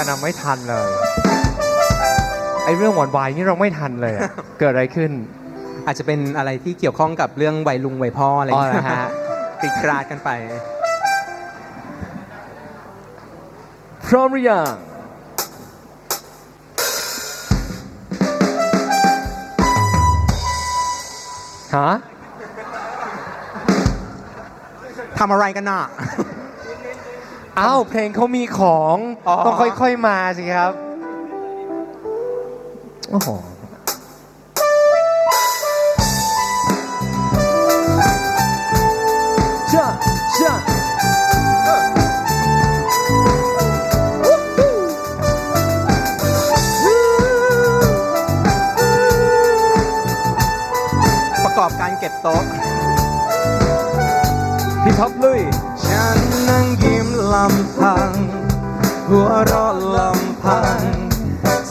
กันอะไม่ทันเลยไอเรื่องหวานวายนี่เราไม่ทันเลยอะเกิดอะไรขึ้น อาจจะเป็นอะไรที่เกี่ยวข้องกับเรื่องวัยลุงวัยพ่ออะไรอย่างเงี้ยอ๋อเหรอฮะ ติดกราดกันไป พร้อมหรือยัง ฮะ ทำอะไรกันน่ะ อ้าวเพลงเขามีของ อ๋อ ต้องค่อยๆมาสิครับ โอ้โหำพัง หัวเราะลำพัง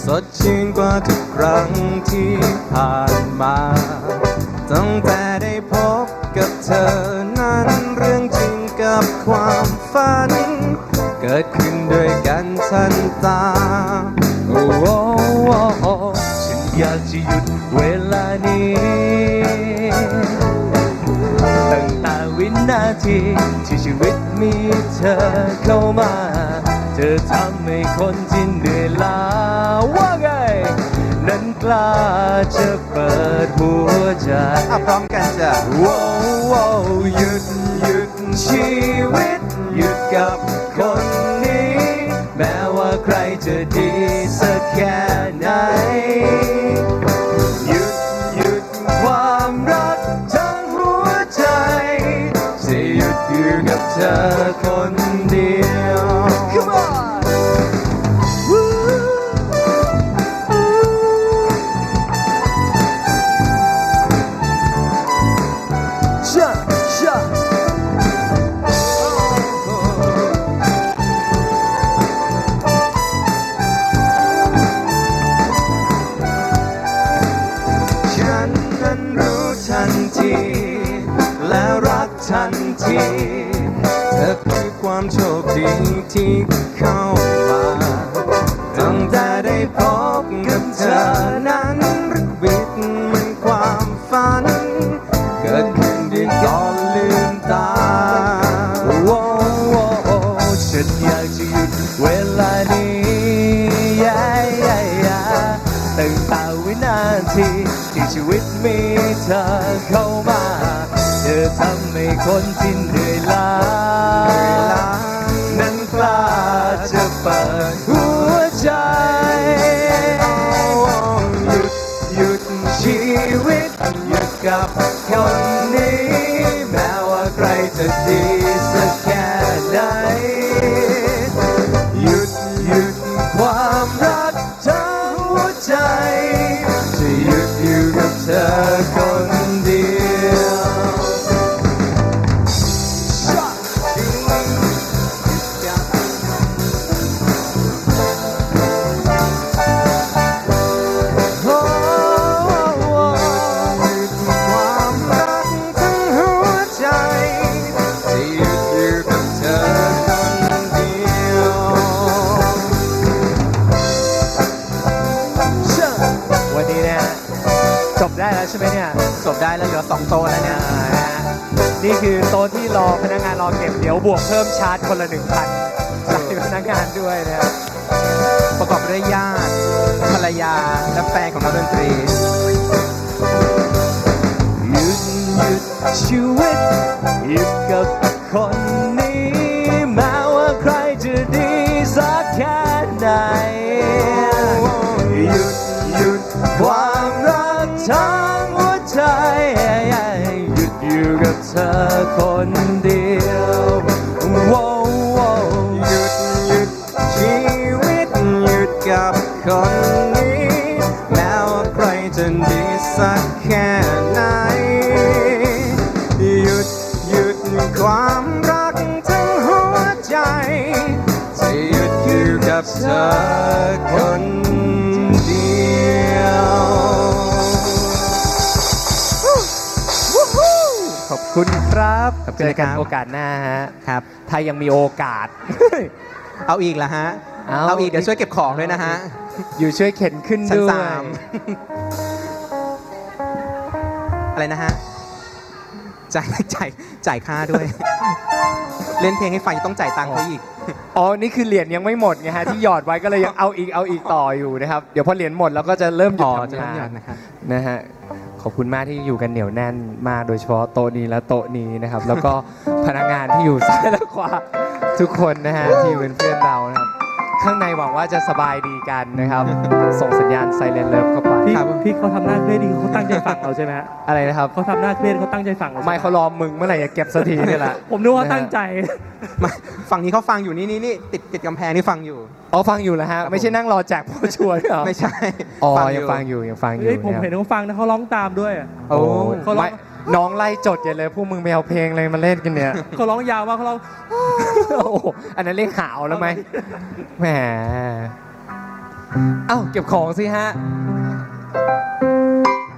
สดชื่นกว่าทุกครั้งที่ผ่านมาตั้งแต่ได้พบกับเธอนั้นเรื่องจริงกับความฝัน เกิดขึ้นด้วยกันทันตาโอ้โหโอ้ฉันอยากจะหยุดเวลานี้ตั้งแต่วินาทีที่ชีวิต มีเธอเข้ามา เธอทำให้คนที่เหนื่อยล้าว่าไง นั้นกล้าจะเปิดหัวใจอะพร้อมกันจ้ะว้าวว้าวหยุดหยุดชีวิต หยุดกับคนนี้ แม้ว่าใครจะดีสักแค่ไหน เธอคนเดียว Come on Sha, sha. ฉันนั้นรู้ทันที และรักทันที ที่เข้ามาตั้งแต่ได้พบกับเธอนั้นรึกบิดเหมันความฝัน เกิดขึ้นดีก่อนลืมตาโว้โว้โอ้ฉันอยากจะหยุดเวลานี้ยายายาตั้งแต่วินาทีที่ชีวิตมีเธอเข้ามา เธอทำให้คนที่เหนื่อยล้านั้นกล้า เปิดหัวใจหยุดหยุดชีวิตหยุดกับคน ได้แล้วใช่ไหมเนี่ยจบได้แล้วเหลือสองโต๊ะแล้วเนี่ยนะฮะนี่คือโต๊ะที่รอพนักงานรอเก็บเดี๋ยวบวกเพิ่มชาร์จคนละหนึ่งพันใส่พนักงานด้วยนะครับประกอบด้วยญาติภรรยาและแฟนของนักดนตรี หยุดหยุดชีวิตหยุดกับคนนี้แม้ว่าใครจะดีสักแค่ไหน อคนเดียวว้าวว้าวหยุดหยุดชีวิตหยุดกับคนนี้ แม้ว่าใครจะดีสักแค่ไหน หยุดหยุดความรักทั้งหัวใจ จะหยุดอยู่กับเธอคน คุณครับขอบคุณเจอกันครับโอกาสหน้าฮะครับถ้ายังมีโอกาส เอาอีกแล้วฮะ เอาเอาอีกเดี๋ยวช่วยเก็บของด้วยนะฮะ อยู่ช่วยเข็นขึ้นชั้นด้วยสามอะไรนะฮะจ่ายจ่ายจ่ายค่าด้วย เล่นเพลงให้ฟังยังต้องจ่ายตังค์เขาอีก อ๋อ นี่คือเหรียญยังไม่หมดไงฮะที่หยอดไว้ก็เลยยังเอาอีกเอาอีกต่ออยู่นะครับ เดี๋ยวพอเหรียญหมดแล้วก็จะเริ่มหยุดอ๋อจะทำเริ่มหยุงานดนะครับ นะฮะ ขอบคุณมากที่อยู่กันเหนียวแน่นมากโดยเฉพาะโต๊ะนี้และโต๊ะนี้นะครับ แล้วก็พนักงานที่อยู่ซ้ายและขวาทุกคนนะฮะที่เป็นเพื่อนเรานะ ข้างในหวังว่าจะสบายดีกันนะครับ ส่งสัญญาณไซเรนเลิฟเข้าไปพี่ครับ พี่เขาทำหน้าเครียดดีเขาตั้งใจฟังเราใช่ไหมฮะอะไรนะครับ เขาทำหน้าเครียดเขาตั้งใจฟังเราใช่หไม่เขารอมึงเมื่อไหร่จะเก็บสักทีนี่แหละผมนึกว่าตั้งใจ มาฝั่งนี้เขาฟังอยู่นี่นี่นี่ติดติดกำแพงนี่ฟังอยู่ อ๋อฟังอยู่แล้วฮะ ไม่ใช่นั่งรอแจกผู้ช่วยเหรอไม่ใช่อ๋อยังฟังอยู่ยังฟังอยู่เฮ้ยผมะครับเห็นเขาฟังนะเขาร้องตามด้วยอะ โอ้ เขาร้องไม่ น้องไล่จดอย่าเลยพวกมึงไปเอาเพลงเลยมาเล่นกันเนี่ยเขาร้องยาวมากเขาร้องโอ้โหอันนั้นเรียกหาวแล้วไหมแหมเอ้าเก็บของสิฮะ